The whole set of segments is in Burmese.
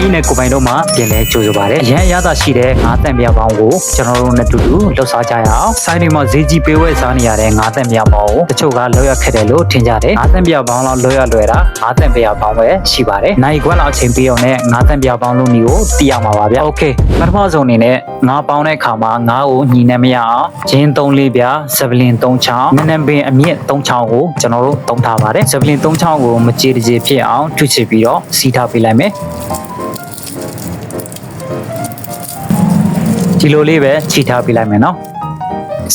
အေးနဲ့ကိုပိုင်တို့မှပြင်လဲကြိုဆိုပါတယ်။အရန်ရသာရှိတဲ့ငါးတန်ပြပေါင်းကိုကျွန်တော်တို့နဲ့တူတူလှုပ်ရှားကြရအောင်။ဆိုင်တွေမှာဈေးကြီးပေးဝယ်စားနေရတဲ့ငါးတန်ပြပေါင်းကိုတချို့ကလောက်ရခက်တယ်လို့ထင်ကြတယ်။ငါးတန်ပြပေါင်းလောက်လောက်ရလွယ်တာငါးတန်ပြပေါင်းပဲရှိပါတယ်။နိုင်ခွက်လောက်အချိန်ပေးအောင်နဲ့ငါးတန်ပြပေါင်းလုံးမျိုးတည်ရမှာပါဗျ။ Okay ပထမဆုံးအနေနဲ့ငါးပေါင်းတဲ့အခါမှာငါးကိုညီနဲ့မရအောင်ဂျင်း၃လေးပြား၊ဆဗလင်၃ချောင်း၊နနပင်အမြင့်၃ချောင်းကိုကျွန်တော်တို့တုံးထားပါတယ်။ဆဗလင်၃ချောင်းကိုမကြေတကြေဖြစ်အောင်ထွချစ်ပြီးတော့စီထားပေးလိုက်မယ်။ ဒီလိုလေးပဲခြိထားပြလိုက်မယ်နော်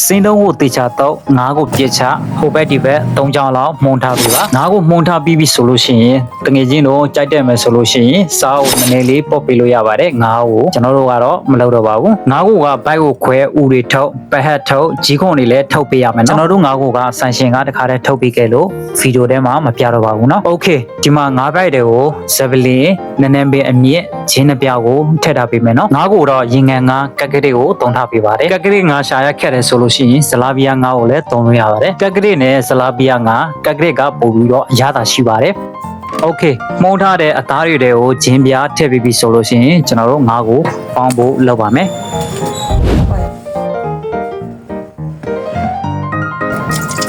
စင်းတုံးကိုတေချာတော့ငါးကိုပြစ်ချဟိုဘက်ဒီဘက်၃ချောင်းလောက်မှုန်ထားပြီပါငါးကိုမှုန်ထားပြီးပြီဆိုလို့ရှိရင်တငယ်ချင်းတို့ကြိုက်တယ်မယ်ဆိုလို့ရှိရင်စားကိုနည်းနည်းလေးပုတ်ပေးလို့ရပါတယ်ငါးကိုကျွန်တော်တို့ကတော့မလုပ်တော့ပါဘူးငါးကိုကဘိုက်ကိုခွဲဥတွေထုတ်ပဟက်ထုတ်ကြီးခွန်တွေလည်းထုတ်ပေးရမယ်နော်ကျွန်တော်တို့ငါးကိုကဆန်ရှင်ကတခါတည်းထုတ်ပေးခဲ့လို့ဗီဒီယိုထဲမှာမပြတော့ပါဘူးနော်โอเคဒီမှာငါးဘိုက်တွေကိုဇဗလင်နည်းနည်းပင်အမြင့်ချင်းတစ်ပြောက်ကိုထည့်ထားပေးမယ်နော်ငါးကိုတော့ရင်ငံငါးကက်ကလေးကိုတုံထားပေးပါတယ်ကက်ကလေးငါးရှာရခက်တယ်ဆိုလို့ ရှိရင်ဇလာဘီယာငါးကိုလည်းတုံလို့ရပါတယ်ကက်ကလေးနဲ့ဇလာဘီယာငါးကက်ကလေးကပို့ပြီးတော့အရသာရှိပါတယ်โอเคမှုန်းထားတဲ့အသားတွေတွေကိုဂျင်းပြားထည့်ပြီးပြီဆိုလို့ရှိရင်ကျွန်တော်တို့ငါးကိုပေါင်းဖို့လုပ်ပါမယ်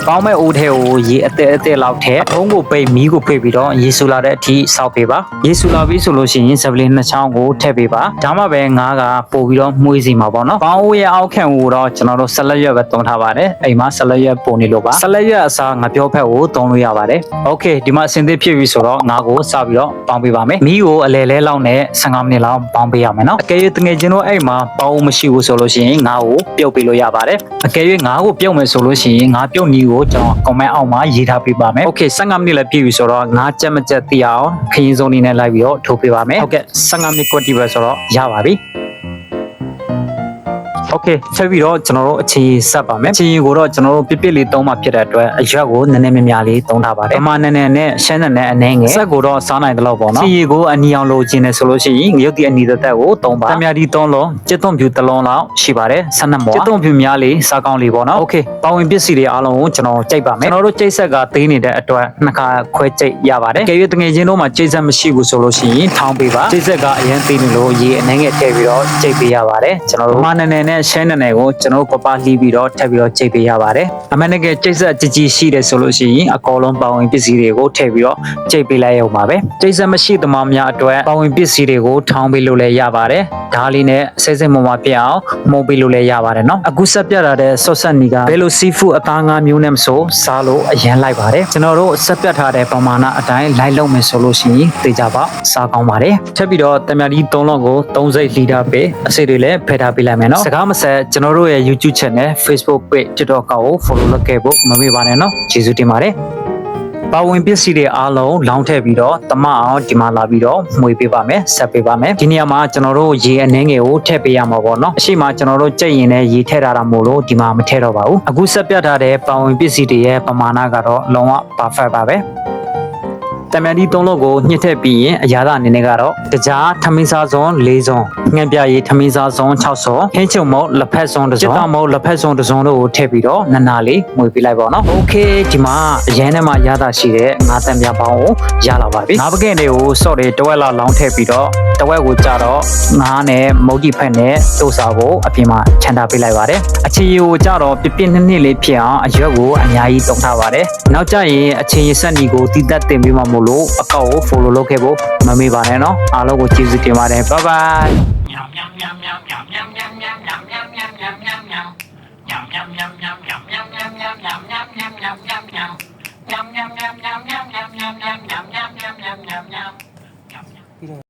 ပေါင်းမဲ့အိုးထဲကိုရေအသက်အသက်လောက်ထဲအုံးကိုပိတ်မီးကိုပိတ်ပြီးတော့ရေဆူလာတဲ့အထိစောက်ပေးပါရေဆူလာပြီဆိုလို့ရှိရင်ဇပလင်နှစ်ချောင်းကိုထည့်ပေးပါဒါမှပဲငါးကပို့ပြီးတော့မှုေးစီမှာပေါ့နော်ပေါင်းအိုးရဲ့အောက်ခံကိုတော့ကျွန်တော်တို့ဆက်လက်ရွက်ပဲတုံးထားပါတယ်အိမ်မှာဆက်လက်ရွက်ပုံနေလို့ပါဆက်လက်ရွက်အစားငါပြောဖက်ကိုတုံးလို့ရပါတယ်โอเคဒီမှာအစင်သစ်ဖြစ်ပြီဆိုတော့ငါးကိုစပြီးတော့ပေါင်းပေးပါမယ်မီးကိုအလဲလဲလောက်နဲ့15မိနစ်လောက်ပေါင်းပေးရမယ်နော်အကယ်၍တငယ်ချင်းတို့အဲ့မှာပေါင်းမရှိဘူးဆိုလို့ရှိရင်ငါးကိုပြုတ်ပေးလို့ရပါတယ်အကယ်၍ငါးကိုပြုတ်မယ်ဆိုလို့ရှိရင်ငါးပြုတ်နီးကို ိုကျွန်တော် comment အောက်မှာရေးထားပေးပါမယ် okay 15မိနစ်လည်းပြည့်ပြီဆိုတော့ငါးချက်မချက်သိအောင်ခရင်စုံနေနဲ့လိုက်ပြီးတော့ထိုးပေးပါမယ်ဟုတ်ကဲ့15မိနစ်ကွက်တီပဲဆိုတော့ရပါပြီ โอเคဆက်ပြီးတော့ကျွန်တော်တို့အခြေဆက်ပါမယ်အခြေရင်ကိုတော့ကျွန်တော်တို့ပြစ်ပြစ်လေးသုံးမှဖြစ်တဲ့အတွက်အရွက်ကိုနည်းနည်းများများလေးသုံးထားပါတယ်ပမာနည်းနည်းနဲ့ရှမ်းနည်းနည်းအနှဲငယ်ဆက်ကိုတော့စားနိုင်တယ်လို့ပေါ့နော်ခြေကိုအနီအောင်လိုချင်တယ်ဆိုလို့ရှိရင်ရုပ်တည်အနီသက်သက်ကိုသုံးပါတမယာဒီသုံးလုံးကျက်သွန်ဖြူတစ်လုံးလောက်ရှိပါတယ်12မောကျက်သွန်ဖြူများလေးစားကောင်းလေးပေါ့နော်โอเคပါဝင်ပစ္စည်းတွေအားလုံးကိုကျွန်တော်ကြိတ်ပါမယ်ကျွန်တော်တို့ကြိတ်ဆက်ကသေးနေတဲ့အတွက်နှစ်ခါခွဲကြိတ်ရပါတယ်ကြည့်ရတငယ်ချင်းတို့မှာကြိတ်ဆက်မရှိဘူးဆိုလို့ရှိရင်ထောင်းပေးပါကြိတ်ဆက်ကအရင်သေးနေလို့ရေအနှဲငယ်ထည့်ပြီးတော့ကြိတ်ပေးရပါတယ်ကျွန်တော်တို့မနည်းနည်းနဲ့ ရှမ်းနည်းနည်းကိုကျွန်တော်တို့ပပလှီးပြီးတော့ထပ်ပြီးတော့ချိန်ပေးရပါတယ်အမှန်တကယ်ကျိတ်ဆက်ကြည်ကြည်ရှိတယ်ဆိုလို့ရှိရင်အကောလုံးပါဝင်ပစ္စည်းတွေကိုထည့်ပြီးတော့ချိန်ပေးလိုက်ရုံပါပဲကျိတ်ဆက်မရှိသမားများအတွက်ပါဝင်ပစ္စည်းတွေကိုထောင်းပေးလို့လည်းရပါတယ်ဒါလေးနဲ့ဆဲဆဲမမပြအောင်မှုန်းပေးလို့လည်းရပါတယ်နော်အခုဆက်ပြတာတဲ့ဆော့ဆက်နီကဘယ်လိုစီဖူအသားငါးမျိုးနဲ့မဆိုစားလို့အရင်လိုက်ပါတယ်ကျွန်တော်တို့ဆက်ပြထားတဲ့ပမာဏအတိုင်းလိုက်လုပ်မယ်ဆိုလို့ရှိရင်သိကြပါစားကောင်းပါတယ်ထပ်ပြီးတော့တမယာဒီ3လုံးကို30လီတာပဲအစိတွေလည်းဖယ်ထားပေးလိုက်မယ်နော်စကားမဆက်ကျွန်တော်တို့ရဲ့ YouTube channel Facebook page TikTok ကို follow လုပ်ခဲ့ဖို့မမေ့ပါနဲ့နော်ကျေးဇူးတင်ပါတယ်ပါဝင်ပစ္စည်းတွေအားလုံးလောင်းထည့်ပြီးတော့တမအောင်ဒီမှာလာပြီးတော့မှွေပေးပါမယ်ဆက်ပေးပါမယ်ဒီနေရာမှာကျွန်တော်တို့ရေအနှင်းငယ်ကိုထည့်ပေးရမှာပေါ့နော်အရှိမကျွန်တော်တို့ကြက်ရင်လည်းရေထည့်ထားတာမို့လို့ဒီမှာမထည့်တော့ပါဘူးအခုဆက်ပြထားတဲ့ပါဝင်ပစ္စည်းတွေရဲ့ပမာဏကတော့လုံးဝ perfect ပါပဲ ။တမန်ဒီ၃လုံးကိုညှစ်ထည့်ပြီးရင်အရာသာအနေနဲ့ကတော့တကြားထမင်းစားစွန်၄စွန်ငှက်ပြရည်ထမင်းစားစွန်၆စွန်ဟင်းချုံမုတ်လက်ဖက်စွန်တစ်စွန်စစ်တောင်မုတ်လက်ဖက်စွန်တစ်စွန်တို့ကိုထည့်ပြီးတော့နနာလေးငွေပေးလိုက်ပါတော့။ Okay ဒီမှာအရန်ထဲမှာရတာရှိတဲ့ငါးတန်ပြပေါင်းကိုရလာပါပြီ။ငါးပကဲ့တွေကိုစော့တယ်တဝက်လောက်လောင်းထည့်ပြီးတော့တဝက်ကိုကြတော့ငါးနဲ့မုတ်တိဖက်နဲ့တို့စာကိုအပြင်မှာခြံထားပေးလိုက်ပါတယ်။အခြေရီကိုကြတော့ပြပြနှစ်နှစ်လေးဖြစ်အောင်အရွက်ကိုအများကြီးတုံထားပါတယ်။နောက်ကျရင်အခြေရီဆက်နီကိုတီးတက်တင်ပေးမှမို့လို့အကောင့်ကို follow လုပ်ခဲ့ဖို့မမေ့ပါနဲ့နော်အားလုံးကိုကျေးဇူးတင်ပါတယ် bye bye ပြီးတော့